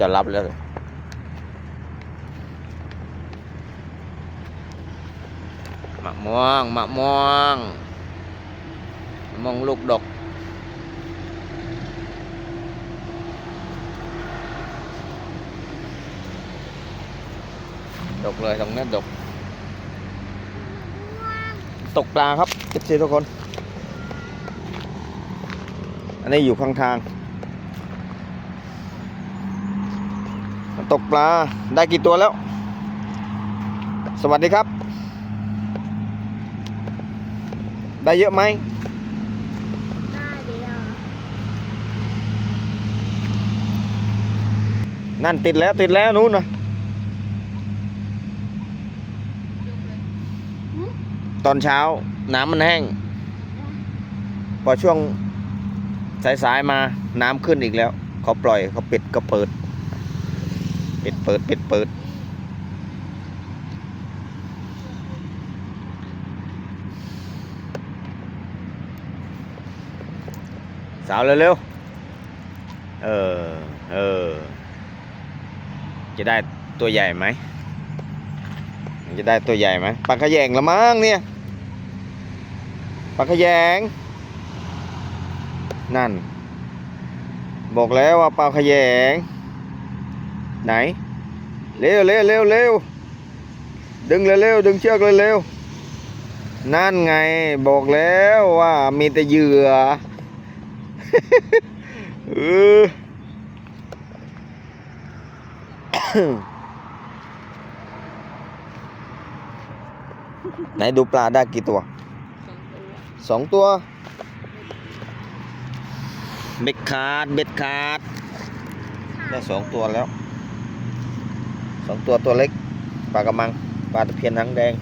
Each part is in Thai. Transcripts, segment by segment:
จะรับแล้วมะม่วงมะม่วงมะม่วงลูกดกดกเลยตรงนี้ดก ตกปลาครับเอฟซีทุกคน อันนี้อยู่ข้างทาง ตกปลาได้กี่ตัวแล้ว สวัสดีครับ ได้เยอะไหมได้เดียวนั่นติดแล้วติดแล้วนู้นนะตอนเช้าน้ำมันแห้ง พอช่วงสายๆมาน้ำขึ้นอีกแล้ว เขาปล่อยเขาปิดก็เปิด ปิดเปิดปิดเปิดสาวเร็วๆ เออ เออ จะได้ตัวใหญ่ไหม จะได้ตัวใหญ่ไหมปลาขยงละมั้งเนี่ย ปลาขยง นั่น บอกแล้วว่าปลาขยง ไหน เร็วเร็วเร็วเร็วดึงเร็วเร็วดึงเชือกเร็วเร็วนั่นไงบอกแล้วว่ามีแต่เหยื่อเออไหนดูปลาได้กี่ตัวสองตัว เบ็ดขาด เบ็ดขาด ได้สองตัวแล้ว สองตัวตัวเล็กปลากระมังปลาตะเพียนหางแดง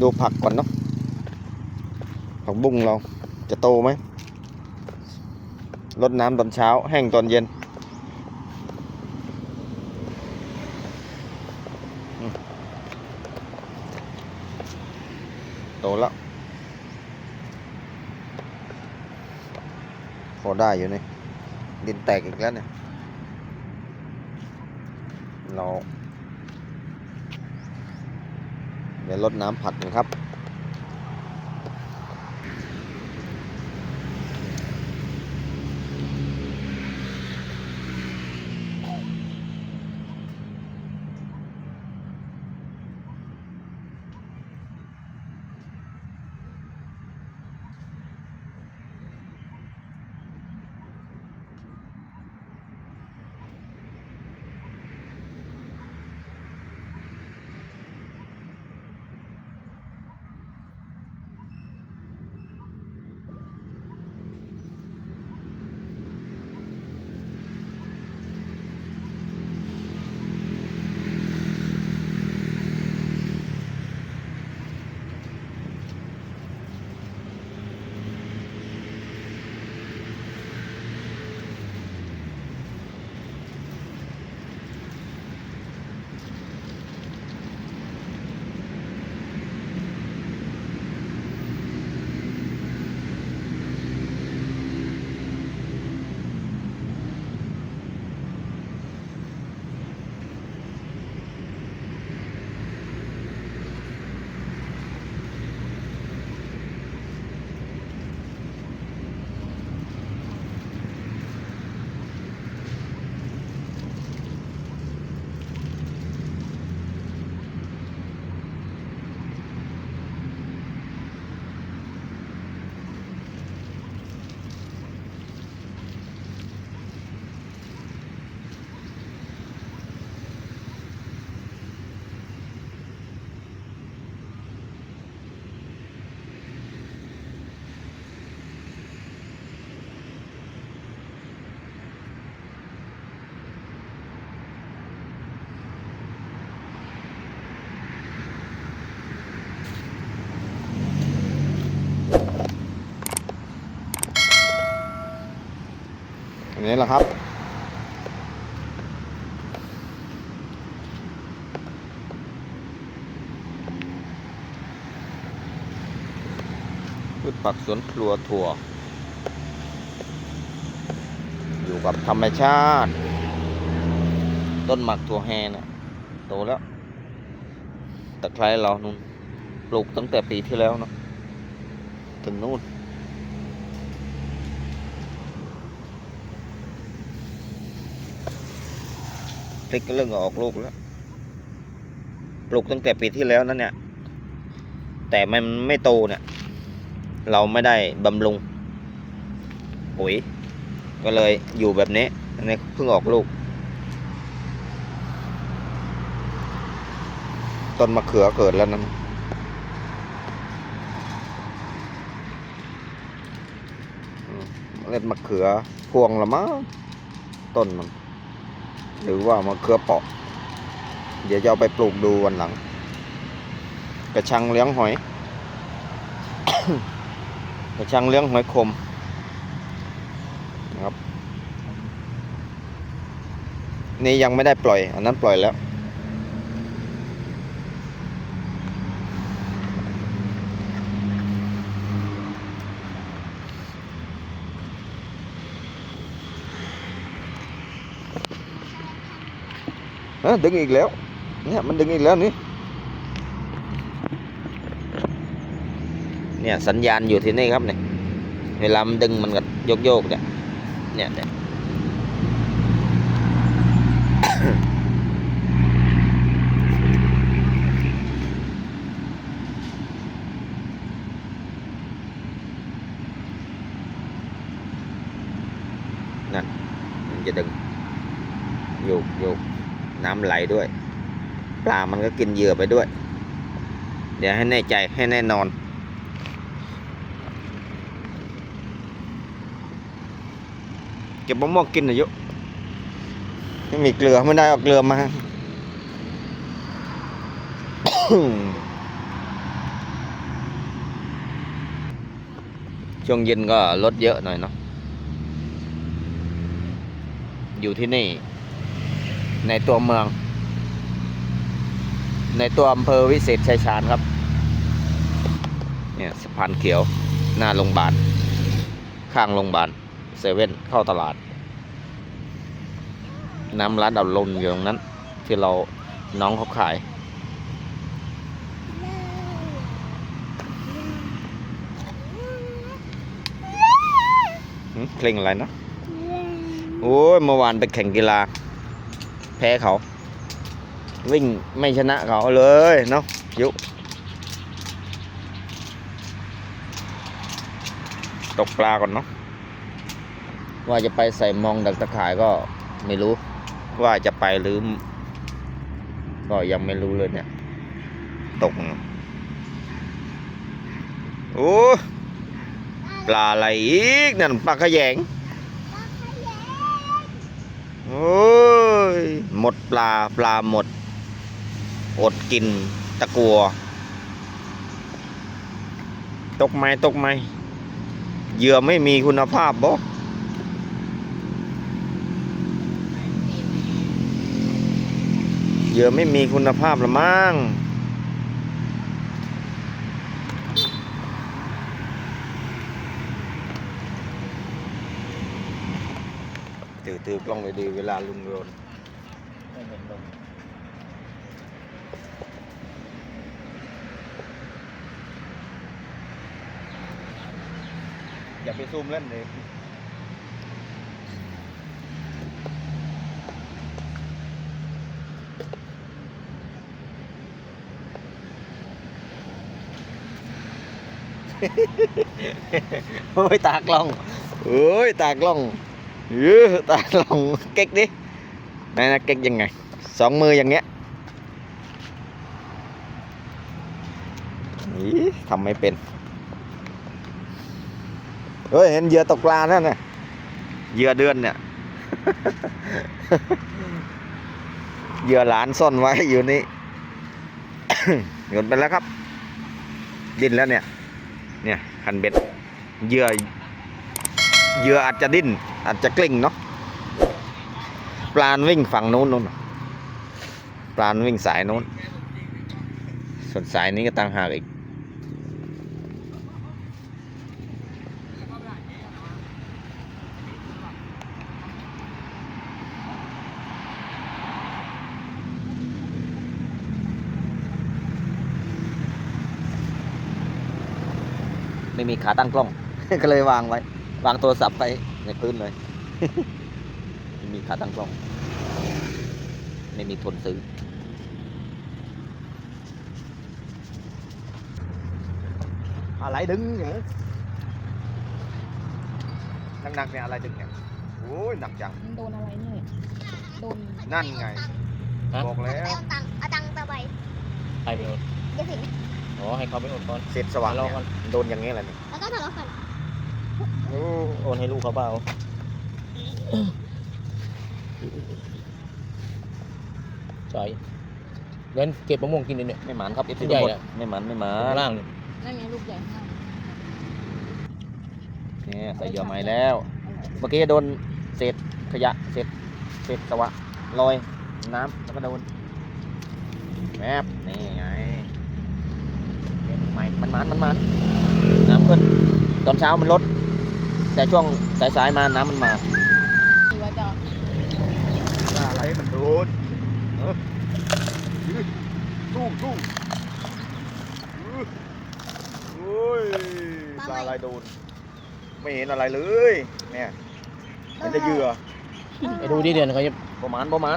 ดูผักก่อนเนาะผักบุ้งเราจะโตไหมรดน้ำตอนเช้าแห้งตอนเย็นโตแล้ว อได้อยู่นี่ดินแตกอีกแล้วเนี่ย เรา เดี๋ยวลดน้ำผัดนะครับ นี้แหละครับนปักสวนครัวถั่ว อยู่กับธรรมชาติ ต้นหมักถั่วแฮนะโตแล้วตะไคร้เรานู่นปลูกตั้งแต่ปีที่แล้วเนาะถึงนู่น พริกก็เริ่มออกลูกแล้วปลูกตั้งแต่ปีที่แล้วนั่นเนี่ย แต่มันไม่โตเนี่ย เราไม่ได้บำรุงปุ๋ย ก็เลยอยู่แบบนี้อันนี้เพิ่งออกลูก ต้นมะเขือเกิดแล้วนั้นเล็ดมะเขือพวงละมั้งต้นมัน หรือว่ามะเขือเปาะ เดี๋ยวจะเอาไปปลูกดูวันหลัง กระชังเลี้ยงหอย กระชังเลี้ยงหอยคมนะครับ นี่ยังไม่ได้ปล่อย อันนั้นปล่อยแล้ว ฮะดึงอีกแล้ว เนี่ยมันดึงอีกแล้วนี่ เนี่ยสัญญาณอยู่ที่นี่ครับเนี่ย เวลามันดึงมันก็โยกโยกๆเนี่ย เนี่ยเนี่ย นั่นมันจะดึงโยกโยกน้ำไหล ด้วย ปลามันก็กินเหยื่อไปด้วย เดี๋ยวให้แน่ใจให้แน่นอนเก็บมะม่วงกินหน่อยยุไม่มีเกลือไม่ได้เอาเกลือมาช่วงเย็นก็ลดเยอะหน่อยเนาะ อยู่ที่นี่ ในตัวเมือง ในตัวอำเภอวิเศษชัยชาญครับ เนี่ยสะพานเขียวหน้าโรงพยาบาล ข้างโรงพยาบาลเซเว่นเข้าตลาด น้ำร้านดับลมอยู่ตรงนั้น ที่เราน้องเขาขาย เพลงอะไรนะ โอ้ยเมื่อวานไปแข่งกีฬา แพ้เขา วิ่งไม่ชนะเขาเลยเนาะยุตกปลาก่อนเนาะว่าจะไปใส่มองดักตะข่ายก็ไม่รู้ ว่าจะไปหรือ ก็ยังไม่รู้เลยเนี่ย ตกโอ้ปลาอะไรอีกนั่นปลาขยงโอ้ยหมดปลาปลาหมด อดกินตะกัว ตกไหมตกไหมเหยื่อไม่มีคุณภาพบ่เหยื่อไม่มีคุณภาพละมั้งถือถือกล้องไปดีเวลาลุงโยนไม่เห็นลง อย่าไปซูมเล่นเลยโอ้ยตากล้องเอ้ยตากล้องเออตากล้องเก๊กดิไหนนะเก๊กยังไงสองมืออย่างเงี้ยอีทำไม่เป็น ฮ้ยเห็นเหยื่อตกปลานั่นน่ะเหยื่อเดือนเนี่ยเหยื่อหลานซ่อนไว้อยู่นี่โยนไปแล้วครับ ดิ้นแล้วเนี่ย เนี่ยคันเบ็ดเหยื่อเหยื่ออาจจะดิ้น อาจจะกลิ้งเนาะปลานวิ่งฝั่งนู้นนู้นน่ะปลานวิ่งสายนู้นส่วนสายนี้ก็ต่างหากอีก มี ขาตั้งกล้อง ก็เลยวางไว้ วางโทรศัพท์ไปในพื้นเลยไม่มีขาตั้งกล้อง ไม่มีทุนซื้อ อะไรดึงเนี่ยหนักๆเนี่ยอะไรดึงเนี่ยโอ้ยหนักจัง มันโดนอะไรเนี่ยโดนนั่นไงฮะบอกแล้ว เอาตังค์เอาตังค์ตะไปใครไปโอนเดี๋ยวสิอ๋อให้เขาไปโอนก่อนเสร็จสว่างทะเลาะเนี่ยกันโดนอย่างนี้แหละนี่ แล้วก็ทะเลาะกันโอ้โอนให้ลูกเขาเปล่าใช่เงินเก็บมะม่วงกินเลยเนี่ยไม่หมานครับเอฟซีใหญ่ทุกคนอะไม่หมานไม่หมาข้านงล่างเนี่ยนั่นไงลูกใหญ่มากเนี่ยใส่เหยื่อใหม่แล้ว เมื่อกี้โดนเศษขยะเศษเศษสวะลอยน้ำแล้วก็โดนแมบนี่ไงเห็นไหมมันมันมันมัน น้ำขึ้น ตอนเช้ามันลด แต่ช่วงสายๆมาน้ำมันมาที่ว่าจะอะไรมันโดนสู้สู้โอ้ยปลาอะไรโดน ไม่เห็นอะไรเลย เนี่ยมันจะเหยื่อไปดูดิเดือนเขาจะประมาณประมาณ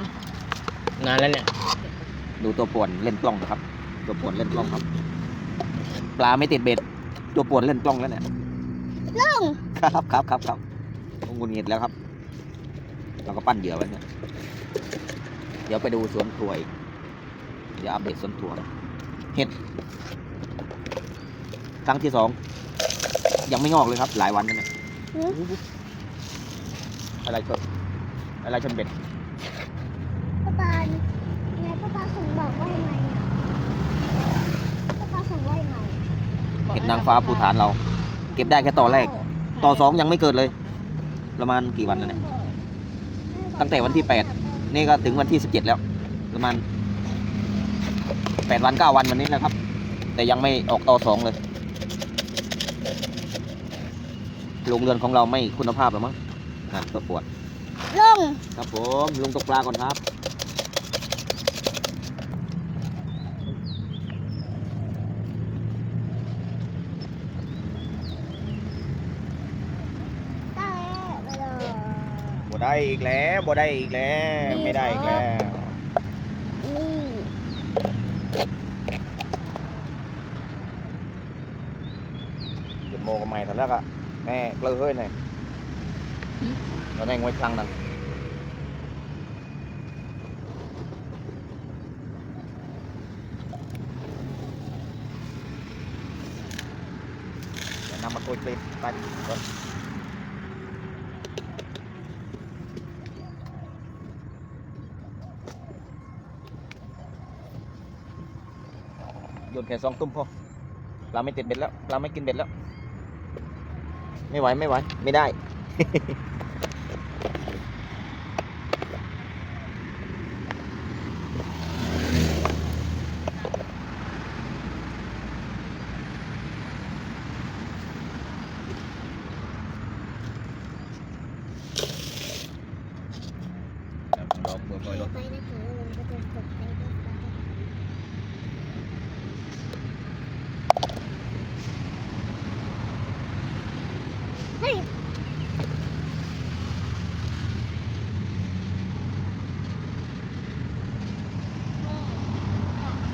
นานแล้วเนี่ย ดูตัวป่วนเล่นกล้องนะครับ ตัวป่วนเล่นกล้องครับ ปลาไม่ติดเบ็ด ตัวป่วนเล่นกล้องแล้วเนี่ยลุงครับครับครับครับงุนงิดแล้วครับ เราก็ปั้นเหยื่อไว้เนี่ย เดี๋ยวไปดูสวนครัวอีกเดี๋ยวอัปเดตสวนครัวเห็ดครั้งที่สองยังไม่งอกเลยครับ หลายวันแล้วเนี่ยอะไรชนอะไรชนเบ็ดป้าปานไงป้าปาส่งบอกว่ายังไงอะป้าปาส่งว่ายังไง เห็ดนางฟ้าภูฐานเรา เก็บได้แค่ต่อแรก ต่อสองยังไม่เกิดเลย ประมาณกี่วันแล้วเนี่ยตั้งแต่วันที่แปดนี่ก็ถึงวันที่สิบเจ็ดแล้ว ประมาณแปดวันเก้าวันวันนี้นะครับ แต่ยังไม่ออกต่อสองเลยโรงเรือนของเราไม่คุณภาพหรอมั้งนั่นตัวปวดลุงครับผมลุงตกปลาก่อนครับ ได้ไปเลย บ่ ได้อีกแล้วบ่ได้อีกแล้ว ไม่ได้อีกแล้ว นี่เดี๋ยวโมกับใหม่ทันแล้วอะแม่เกลือเฮ้ยหน่อยเราได้งวยครั้งนั้นเดี๋ยวนำมาโกยคลิปไปก่อนโยนแค่สองตุ้มพอปลาไม่ติดเบ็ดแล้วปลาไม่กินเบ็ดแล้ว ไม่ไหวไม่ไหว ไม่ได้อกบัวลอยลง ไปนะคะลุงก็จะตกไปด้วยกันเฮ้ย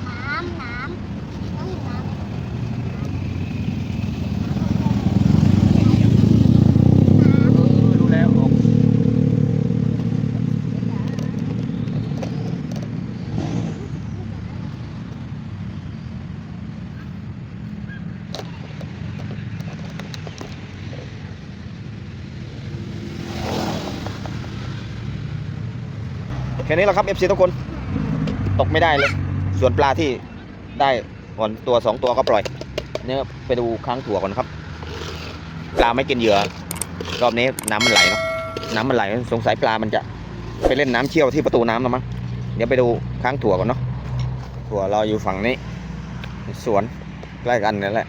น้ำน้ำต้องน้ำ รู้แล้วออก แค่นี้แหละครับ FC ทุกคน ตกไม่ได้เลย ส่วนปลาที่ได้ก่อนตัวสองตัวก็ปล่อย เนี่ยไปดูค้างถั่วก่อนครับ ปลาไม่กินเหยื่อ รอบนี้น้ำมันไหลเนาะ น้ำมันไหลสงสัยปลามันจะไปเล่นน้ำเชี่ยวที่ประตูน้ำแล้วมั้ง เดี๋ยวไปดูค้างถั่วก่อนเนาะ ถั่วเราอยู่ฝั่งนี้ สวนใกล้กันนั่นแหละ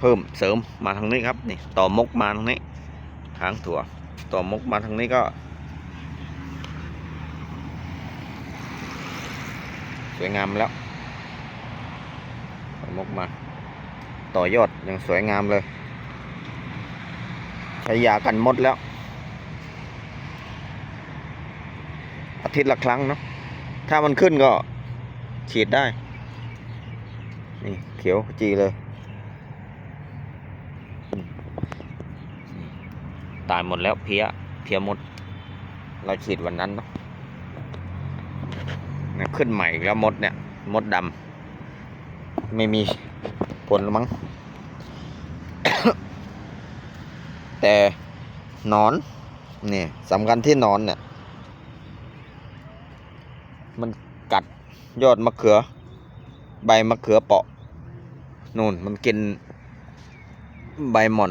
เพิ่มเสริมมาทางนี้ครับนี่ต่อมกมาทางนี้หางถั่ว ต่อมกมาทางนี้ก็สวยงามแล้วต่อมกมา ต่อยอดยังสวยงามเลย ใช้ยากันมดแล้ว อาทิตย์ละครั้งเนาะถ้ามันขึ้นก็ฉีดได้ นี่เขียวจีเลย ตายหมดแล้วเพี้ยเพี้ยหมด เราฉีดวันนั้นเนาะขึ้นใหม่กแล้วมดเนี่ย มดดำไม่มีผลมั้ง แต่นอนนี่สำคัญที่นอนเนี่ย มันกัดยอดมะเขือ ใบมะเขือเปาะนู่นมันกินใบหม่อน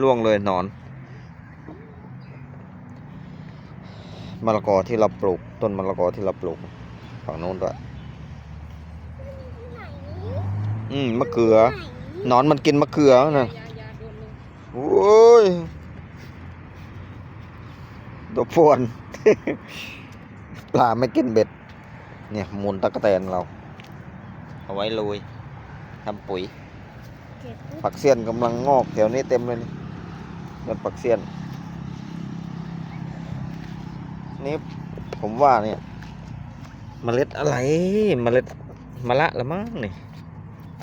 ล่วงเลยนอน มะละกอที่เราปลูก ต้นมะละกอที่เราปลูก ฝั่งโน้นด้วยไหนอืมมะเขือไหนหนอนมันกินมะเขือนะยายาโดนลงโอ้ยตัวพวนปลาไม่กินเบ็ด เนี่ยมูลตะกะแตนเรา เอาไว้ลุยทำปุ๋ยเจ็บปุ๊บผักเสี้ยนกำลังงอกแถวนี้เต็มเลยนี่ยอดผักเสี้ยน นี่ผมว่าเนี่ยเมล็ดอะไรเมล็ดมะละละมั้งนี่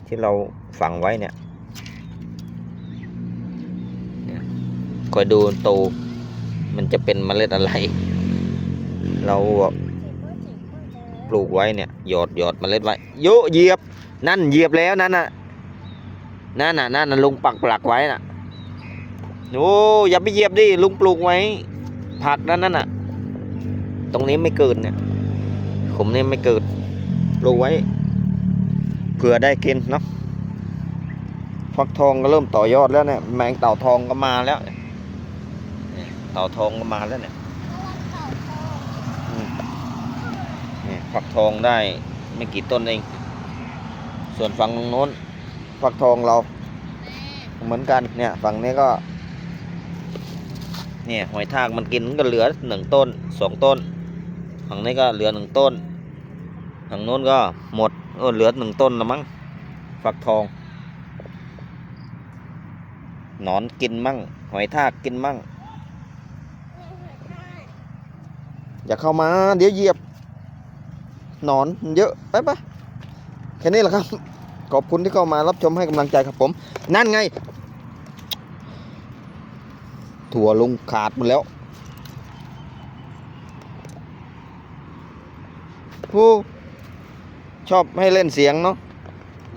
ที่เราฝังไว้เนี่ยคอยดูโตมันจะเป็นเมล็ดอะไร เราปลูกไว้เนี่ยหยอดหยอดเมล็ดไว้โยเหยียบ นั่นเหยียบแล้วนั่นน่ะนั่นน่ะนั่นน่ะลุงปักปลักไว้น่ะโอ้อย่าไปเหยียบดิลุงปลูกไว้ผักนั่นนั่นน่ะ ตรงนี้ไม่เกิดเนี่ยผมนี่ไม่เกิดปลูกไว้เผื่อได้กินเนาะฟักทองก็เริ่มต่อยอดแล้วเนี่ยแมงเต่าทองก็มาแล้วเนี่ยเต่าทองก็มาแล้วเนี่ยนี่ฟักทองได้ไม่กี่ต้นเอง ส่วนฝั่งโน้นฟักทองเรา เหมือนกันเนี่ยฝั่งนี้ก็เนี่ยหอยทากมันกินก็เหลือหนึ่งต้นสองต้น ฝั่งนี้ก็เหลือหนึ่งต้นฝั่งโน้นก็หมดเออเหลือหนึ่งต้นละมั้งฟักทอง หนอนกินมั่ง หอยทากกินมั่ง อย่าเข้ามา เดี๋ยวเหยียบ หนอนเยอะไปปะแค่นี้แหละครับ ขอบคุณที่เข้ามารับชมให้กำลังใจครับผม นั่นไง ถั่วลุงขาดหมดแล้ว ผู้ชอบให้เล่นเสียงเนาะ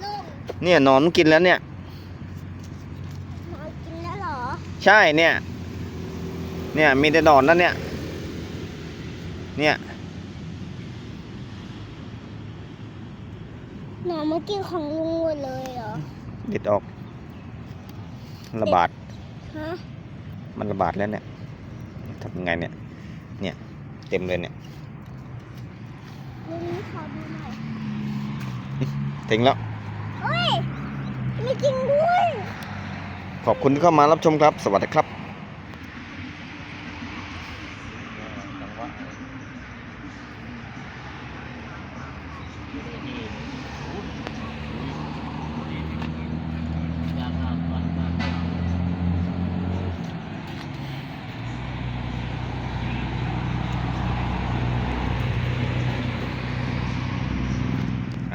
ลุงเนี่ยหนอนกินแล้วเนี่ยนอนกินแล้วเหรอ ใช่เนี่ย เนี่ยมีแต่หนอนนั่นเนี่ย เนี่ยนอนมากินของลุงหมดเลยเหรอเด็ดออกระบาดฮะมันระบาดแล้วเนี่ยทำยังไงเนี่ย เนี่ย เต็มเลยเนี่ย ลุงขอดูหน่อยทิ้งแล้ว เฮ้ยไม่จริงด้วย ขอบคุณที่เข้ามารับชมครับ สวัสดีครับ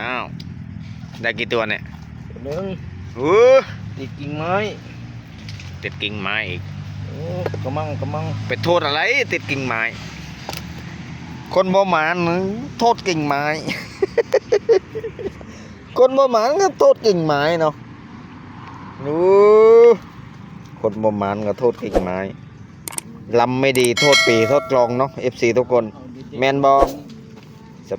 อ้าว ได้กี่ตัวเนี่ยหนึ่งโอ้ติดกิ่งไม้ติดกิ่งไม้อีกโอ้กระมังกระมังไปโทษอะไร ติดกิ่งไม้ คนบ่หมานโทษกิ่งไม้ คนบ่หมานก็โทษกิ่งไม้เนาะนูคนบ่หมานก็โทษกิ่งไม้ลำไม่ดีโทษปีโทษกลองเนาะ FC ทุกคน แมนบอ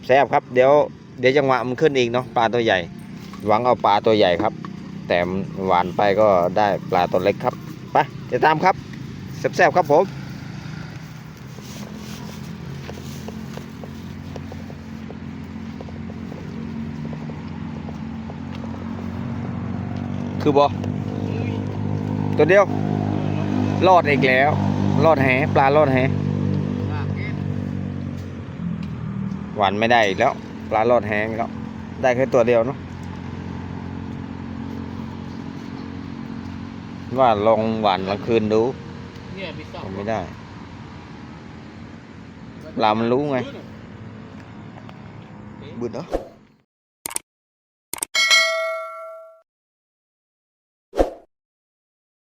แซบๆครับ เดี๋ยวเดี๋ยวจังหวะมันขึ้นอีกเนาะปลาตัวใหญ่ หวังเอาปลาตัวใหญ่ครับ แต่หวานไปก็ได้ปลาตัวเล็กครับไปเดี๋ยวตามครับแซ่บๆครับผมคือบอตัวเดียว รอดอีกแล้ว รอดแหปลารอดแหหวานไม่ได้อีกแล้ว ปลารอดแหอีกแล้ว ได้แค่ตัวเดียวเนาะ ว่าลองหวานกลางคืนดูเนี่ยมีสองทำไม่ได้ปลามันรู้ไงบึดเหรอ